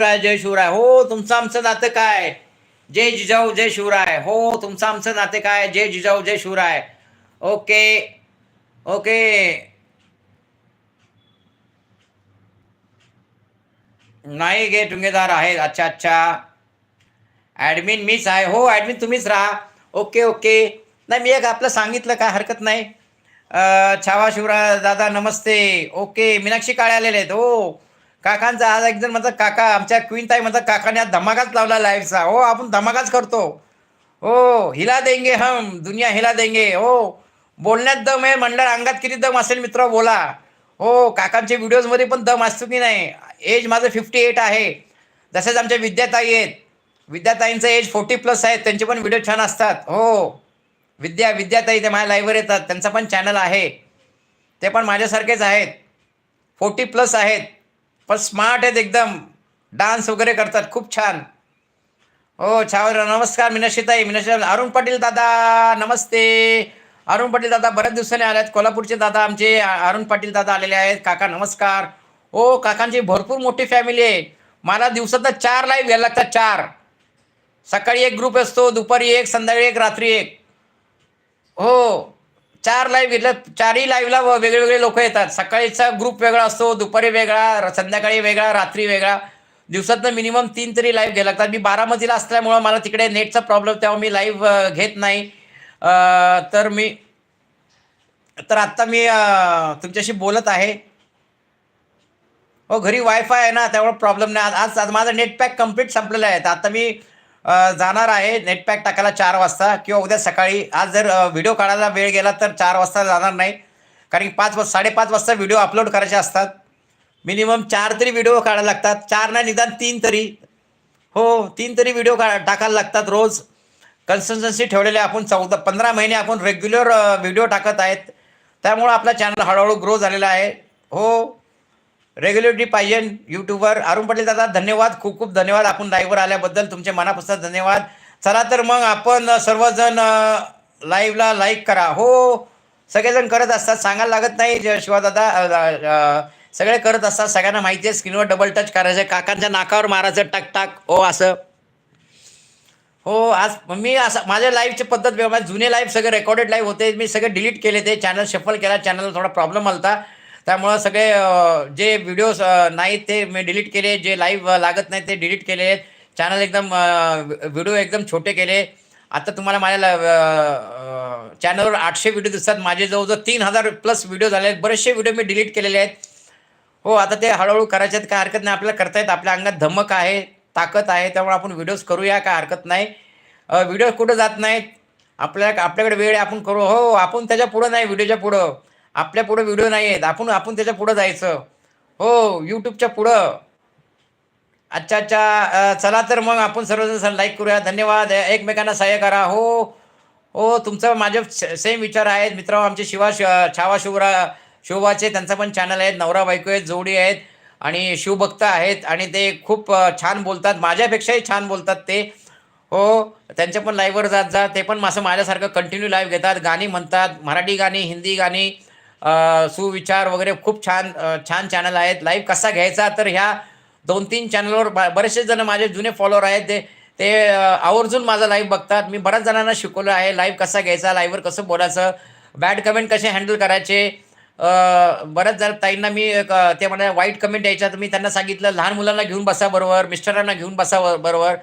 शिवराय जय शिवराय. हो तुमचं आमचं नातं काय? जय जिजाऊ जय शिवराय. हो तुमचं आमचं नाते काय? जय जिजाऊ जय शिवराय. ओके. ओके. नाही गे टुंगेदार आहेत. अच्छा अच्छा. ॲडमिन मीच आहे. हो ॲडमिन तुम्हीच राहा. Okay okay. नाही मी एक आपलं सांगितलं काय हरकत नाही. छावा शिवराय दादा नमस्ते. ओके मीनाक्षी काळे आलेले आहेत. हो. काकांचा आज एक जण म्हणतात काका आमच्या क्वीन ताई म्हणतात काकाने आज धमाकाच लावला लाईव्हचा हो आपण धमाकाच करतो. हो हिला देंगे हम दुनिया हिला देंगे. हो बोलण्यात दम आहे म्हणलं अंगात किती दम असेल मित्र बोला. हो काकांच्या व्हिडिओजमध्ये पण दम असतो की नाही? एज माझं फिफ्टी एट आहे. तसेच आमच्या विद्याताई आहेत. विद्याताईंचं एज फोर्टी प्लस आहेत त्यांचे पण व्हिडिओ छान असतात. हो विद्या विद्याताई ते माझ्या लाईव्हवर येतात त्यांचा पण चॅनल आहे. ते पण माझ्यासारखेच आहेत. फोर्टी प्लस आहेत. पण स्मार्ट आहेत एकदम. डान्स वगैरे करतात. खूप छान. हो छावर. नमस्कार मीनाक्षीताई मीनाक्षी अरुण पाटील दादा नमस्ते. अरुण पाटील दादा बऱ्याच दिवसांनी आले आहेत कोल्हापूरचे दादा आमचे अरुण पाटील दादा आलेले आहेत. काका नमस्कार. हो काकांची भरपूर मोठी फॅमिली आहे. मला दिवसात चार लाईव्ह घ्यायला लागतात चार. सकाळी एक ग्रुप असतो दुपारी एक संध्याकाळी एक रात्री एक. हो. चार लाईव्ह घेतलं चारही लाईव्हला वेगवेगळे लोक येतात. सकाळीचा ग्रुप वेगळा असतो दुपारी वेगळा संध्याकाळी वेगळा रात्री वेगळा. दिवसातनं मिनिमम तीन तरी लाईव्ह घ्यायला लागतात. मी बारामतीला असल्यामुळं मला तिकडे नेटचा प्रॉब्लेम तेव्हा मी लाईव्ह घेत नाही. तर मी तर आत्ता मी तुमच्याशी बोलत आहे. हो घरी वायफाय आहे ना त्यामुळे प्रॉब्लेम नाही. आज आज माझं नेट पॅक कंप्लीट संपलेलं आहे. आता मी जाणार आहे. नेटपॅक टाकायला चार वाजता किंवा उद्या सकाळी. आज जर व्हिडिओ काढायला वेळ गेला तर चार वाजता जाणार नाही. कारण की पाच वाज साडेपाच वाजता व्हिडिओ अपलोड करायचे असतात. मिनिमम चार तरी व्हिडिओ काढायला लागतात. चार नाही निदान तीन तरी. हो तीन तरी व्हिडिओ का टाकायला लागतात रोज. कन्सिस्टन्सी ठेवलेले आपण चौदा पंधरा महिने आपण रेग्युलर व्हिडिओ टाकत आहेत. त्यामुळं आपला चॅनल हळूहळू ग्रो झालेला आहे. हो. रेग्युलरिटी पाहिजे. यूट्यूबवर अरुण पटेल दादा धन्यवाद. खूप खूप धन्यवाद. आपण लाईव्हवर आल्याबद्दल तुमचे मनापासून धन्यवाद. चला तर मग आपण सर्वजण लाईव्हला लाईक करा. हो सगळेजण करत असतात. सांगायला लागत नाही शिवादादा सगळे करत असतात. सगळ्यांना माहिती आहे स्क्रीनवर डबल टच करायचं काकांच्या नाकावर मारायचं टाक टाक. हो असं. हो आज मी असं माझ्या लाईव्हची पद्धत वेगळी जुने लाईव्ह सगळे रेकॉर्डेड लाईव्ह होते. मी सगळे डिलीट केले ते. चॅनल शफल केला. चॅनलला थोडा प्रॉब्लेम आलता. त्यामुळं सगळे जे व्हिडिओज नाहीत ते मी डिलीट केले जे लाईव्ह लागत नाही ते डिलीट केले. चॅनल एकदम व्हिडिओ एकदम छोटे केले. आता तुम्हाला माझ्या चॅनलवर आठशे व्हिडिओ दिसतात. माझे जवळजवळ तीन हजार प्लस व्हिडिओ झाले आहेत. बरेचसे व्हिडिओ मी डिलीट केलेले आहेत. हो आता ते हळूहळू करायचे आहेत. काय हरकत नाही. आपल्याला करता येत. आपल्या अंगात धमक आहे ताकद आहे. त्यामुळे आपण व्हिडिओज करूया. काय हरकत नाही. व्हिडिओ कुठं जात नाहीत? आपल्या आपल्याकडे वेळ आहे आपण करू. हो आपण त्याच्या पुढं नाही व्हिडिओच्या पुढं. आपल्या पुढं व्हिडिओ नाही आहेत आपण आपण त्याच्या पुढं जायचं. हो यूट्यूबच्या पुढं. अच्छा अच्छा. चला तर मग आपण सर्वजण लाईक करूया. धन्यवाद. एकमेकांना सहाय्य करा. हो हो तुमचं माझे सेम विचार आहेत. मित्र आमचे शिवा छावा शिवरा शिवबाचे त्यांचा पण चॅनल आहेत. नवरा बायको आहेत जोडी आहेत. आणि शिवभक्त आहेत. आणि ते खूप छान बोलतात. माझ्यापेक्षाही छान बोलतात ते. हो त्यांच्या पण लाईव्हवर जात जा. ते पण असं माझ्यासारखं कंटिन्यू लाईव्ह घेतात. गाणी म्हणतात. मराठी गाणी हिंदी गाणी. सुविचार वगैरे खूप छान छान चॅनल आहेत. लाईव्ह कसा घ्यायचा तर ह्या दोन तीन चॅनलवर ब- बरेचसे जण माझे जुने फॉलोअर आहेत. ते ते आवर्जून माझा लाईव्ह बघतात. मी बऱ्याच जणांना शिकवलं आहे लाईव्ह कसा घ्यायचा लाईव्हवर कसं बोलायचं बॅड कमेंट कसे हँडल करायचे. बऱ्याच जण ताईंना मी ते म्हणा वाईट कमेंट यायच्या तर मी त्यांना सांगितलं लहान मुलांना घेऊन बसा बरोबर मिस्टरांना घेऊन बसा बरोबर.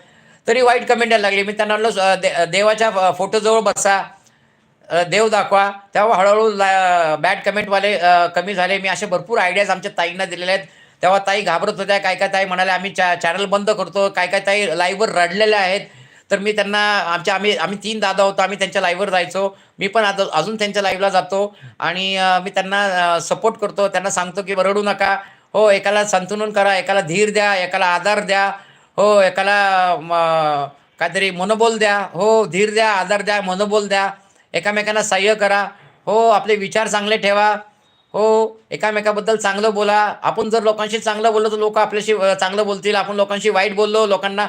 तरी वाईट कमेंट यायला लागली. मी त्यांना म्हणलं दे देवाच्या फोटोजवळ बसा. देव दाखवा. तेव्हा हळूहळू ला बॅड कमेंटवाले कमी झाले. मी असे भरपूर आयडियाज आमच्या ताईंना दिलेले आहेत. तेव्हा ताई घाबरत होत्या. काय काय ताई म्हणाले आम्ही चॅ चॅनल बंद करतो. काय काय ताई लाईव्हवर रडलेल्या आहेत. तर मी त्यांना आमच्या आम्ही आम्ही तीन दादा होतो. आम्ही त्यांच्या लाईव्हवर जायचो. मी पण आज अजून त्यांच्या लाईव्हला जातो. आणि मी त्यांना सपोर्ट करतो. त्यांना सांगतो की रडू नका. हो एकाला संतुलन करा. एकाला धीर द्या. एकाला आधार द्या. हो एकाला काहीतरी मनोबल द्या. हो धीर द्या आधार द्या मनोबल द्या. एकामेकांना सहाय्य करा. हो आपले विचार चांगले ठेवा. हो एकामेकाबद्दल चांगलं बोला. आपण जर लोकांशी चांगलं बोललो तर लोक आपल्याशी चांगलं बोलतील. आपण लोकांशी वाईट बोललो लोकांना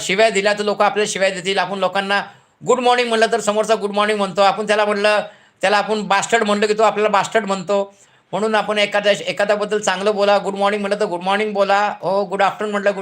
शिव्या दिल्या तर लोक आपल्याला शिव्या देतील. आपण लोकांना गुड मॉर्निंग म्हणलं तर समोरचा गुड मॉर्निंग म्हणतो. आपण त्याला म्हणलं त्याला आपण बास्टर्ड म्हणलं की तो आपल्याला बास्टर्ड म्हणतो. म्हणून आपण एखाद्या एखाद्याबद्दल चांगलं बोला. गुड मॉर्निंग म्हटलं तर गुड मॉर्निंग बोला. हो गुड आफ्टरनून म्हटलं